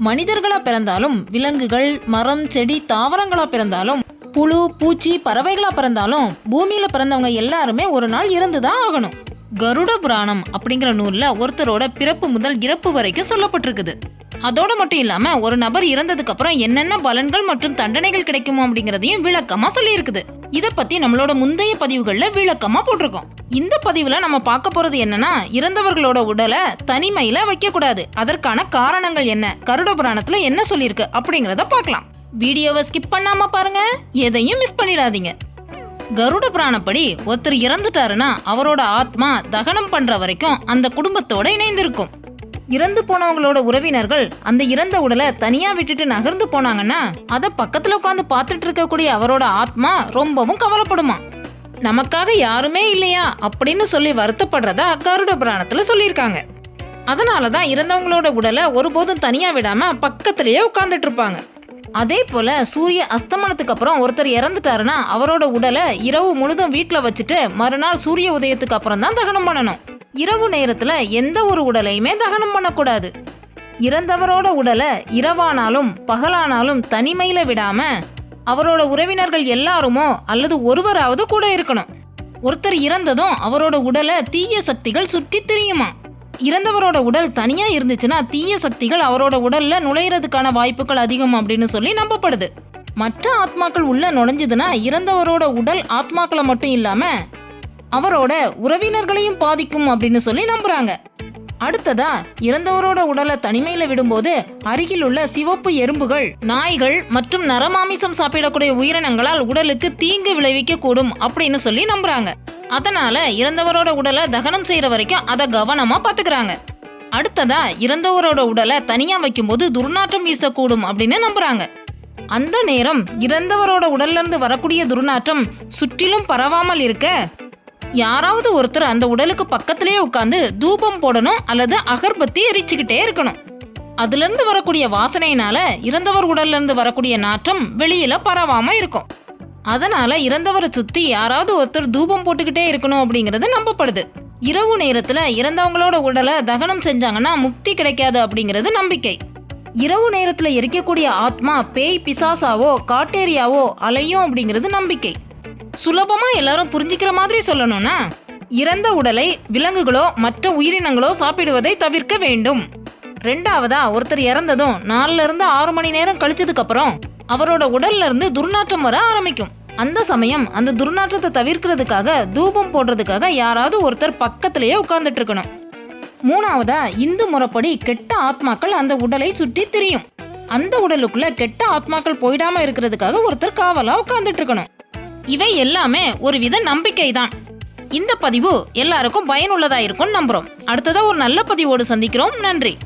மனிதர்களா பிறந்தாலும் விலங்குகள் மரம் செடி தாவரங்களா பிறந்தாலும் புழு பூச்சி பறவைகளா பிறந்தாலும் பூமியில பிறந்தவங்க எல்லாருமே ஒரு நாள் இருந்து தான் ஆகணும். கருட புராணம் அப்படிங்கிற நூல்ல ஒருத்தரோட பிறப்பு முதல் இறப்பு வரைக்கும் சொல்லப்பட்டிருக்குது. அதோட மட்டும் இல்லாம ஒரு நபர் இறந்ததுக்கு அப்புறம் என்னென்ன பலன்கள் மற்றும் தண்டனைகள் கிடைக்குமோ அப்படிங்கறதையும் விளக்கமா சொல்லியிருக்குது. இத பத்தி நம்மளோட முந்தைய பதிவுகள்ல விளக்கமா போட்டிருக்கோம். இந்த பதிவுல நம்ம பார்க்க போறது என்னன்னா இறந்தவர்களோட உடலை தனிமையில வைக்க கூடாது அதற்கான காரணங்கள் என்ன? கருட புராணத்துல என்ன சொல்லியிருக்கு? அப்படிங்கறத பார்க்கலாம். வீடியோவை ஸ்கிப் பண்ணாம பாருங்க. எதையும் மிஸ் பண்ணிடாதீங்க. கருட புராணப்படி ஒருத்தர் இறந்துட்டாருன்னா அவரோட ஆத்மா தகனம் பண்ற வரைக்கும் அந்த குடும்பத்தோட இணைந்திருக்கும். இறந்து போனவங்களோட உறவினர்கள் அந்த இறந்த உடலை தனியா விட்டுட்டு நகர்ந்து போனாங்கன்னா அத பக்கத்துல உட்காந்து பார்த்துட்டு இருக்கக்கூடிய அவரோட ஆத்மா ரொம்பவும் கவலைப்படுமா? நமக்காக யாருமே இல்லையா? அப்படின்னு சொல்லி வருத்தப்படுறத கருட புராணத்துல சொல்லியிருக்காங்க. அதனால தான் இறந்தவங்களோட உடலை ஒருபோதும் தனியா விடாம பக்கத்திலேயே உட்காந்துட்டு இருப்பாங்க. அதே போல சூரிய அஸ்தமனத்துக்கு அப்புறம் ஒருத்தர் இறந்துட்டாருன்னா அவரோட உடலை இரவு முழுதும் வீட்டில் வச்சுட்டு மறுநாள் சூரிய உதயத்துக்கு அப்புறம் தான் தகனம் பண்ணணும். இரவு நேரத்துல எந்த ஒரு உடலையுமே தகனம் பண்ணக்கூடாது. இறந்தவரோட உடலை இரவானாலும் பகலானாலும் தனிமையில விடாம அவரோட உறவினர்கள் எல்லாருமோ அல்லது ஒருவராவது கூட இருக்கணும். ஒருத்தர் இறந்ததும் அவரோட உடலை தீய சக்திகள் சுற்றி திரியுமா இறந்தவரோட உடல் தனியா இருந்துச்சுன்னா தீய சக்திகள் அவரோட உடல்ல நுழையிறதுக்கான வாய்ப்புகள் அதிகம் அப்படின்னு சொல்லி நம்பப்படுது. மற்ற ஆத்மாக்கள் உள்ள நுழைஞ்சதுன்னா இறந்தவரோட உடல் ஆத்மாக்களை மட்டும் இல்லாம அவரோட உறவினர்களையும் பாதிக்கும் அப்படின்னு சொல்லி நம்புறாங்க. அடுத்ததா இறந்தவரோட உடலை தனிமையில விடும்போது அருகில் உள்ள சிவப்பு எறும்புகள் நாய்கள் மற்றும் நரமாமிசம் சாப்பிடக்கூடிய உயிரினங்களால் உடலுக்கு தீங்கு விளைவிக்க கூடும் அப்படின்னு சொல்லி நம்புறாங்க. அதனால இறந்தவரோட உடலை தகனம் செய்யற வரைக்கும் அதை கவனமா பாத்துக்கிறாங்க. அடுத்ததா இறந்தவரோட உடலை தனியா வைக்கும்போது துர்நாற்றம் வீசக்கூடும் அப்படின்னு நம்புறாங்க. அந்த நேரம் இறந்தவரோட உடல்ல இருந்து வரக்கூடிய துர்நாற்றம் சுற்றிலும் பரவாமல் இருக்க யாராவது ஒருத்தர் அந்த உடலுக்கு பக்கத்திலேயே உட்காந்து தூபம் போடணும் அல்லது அகர்பத்தி எரிச்சுக்கிட்டே இருக்கணும். அதுலேருந்து வரக்கூடிய வாசனையினால இறந்தவர் உடல்லேருந்து வரக்கூடிய நாற்றம் வெளியில் பரவாமல் இருக்கும். அதனால இறந்தவரை சுற்றி யாராவது ஒருத்தர் தூபம் போட்டுக்கிட்டே இருக்கணும் அப்படிங்கிறது நம்பப்படுது. இரவு நேரத்தில் இறந்தவங்களோட உடலை தகனம் செஞ்சாங்கன்னா முக்தி கிடைக்காது அப்படிங்கிறது நம்பிக்கை. இரவு நேரத்தில் எரிக்கக்கூடிய ஆத்மா பேய் பிசாசாவோ காட்டேரியாவோ அலையும் அப்படிங்கிறது நம்பிக்கை. சுலபமா எல்லாரும் புரிஞ்சுக்கிற மாதிரி சொல்லணும்னா இறந்த உடலை விலங்குகளோ மற்ற உயிரினங்களோ சாப்பிடுவதை தவிர்க்க வேண்டும். ரெண்டாவதா ஒருத்தர் இறந்ததும் நாலுல இருந்து ஆறு மணி நேரம் கழிச்சதுக்கு அப்புறம் அவரோட உடல்ல இருந்து துர்நாற்றம் வர ஆரம்பிக்கும். அந்த சமயம் அந்த துர்நாற்றத்தை தவிர்க்கிறதுக்காக தூபம் போடுறதுக்காக யாராவது ஒருத்தர் பக்கத்திலேயே உட்கார்ந்துட்டு இருக்கணும் மூணாவதா இந்து முறைப்படி கெட்ட ஆத்மாக்கள் அந்த உடலை சுற்றி திரியும். அந்த உடலுக்குள்ள கெட்ட ஆத்மாக்கள் போயிடாம இருக்கிறதுக்காக ஒருத்தர் காவலா உட்கார்ந்துட்டு இருக்கணும் இவை எல்லாமே ஒரு வித நம்பிக்கை தான் இந்த பதிவு எல்லாருக்கும் பயனுள்ளதா இருக்கும்னு நம்புறோம். அடுத்ததா ஒரு நல்ல பதிவோடு சந்திக்கிறோம். நன்றி.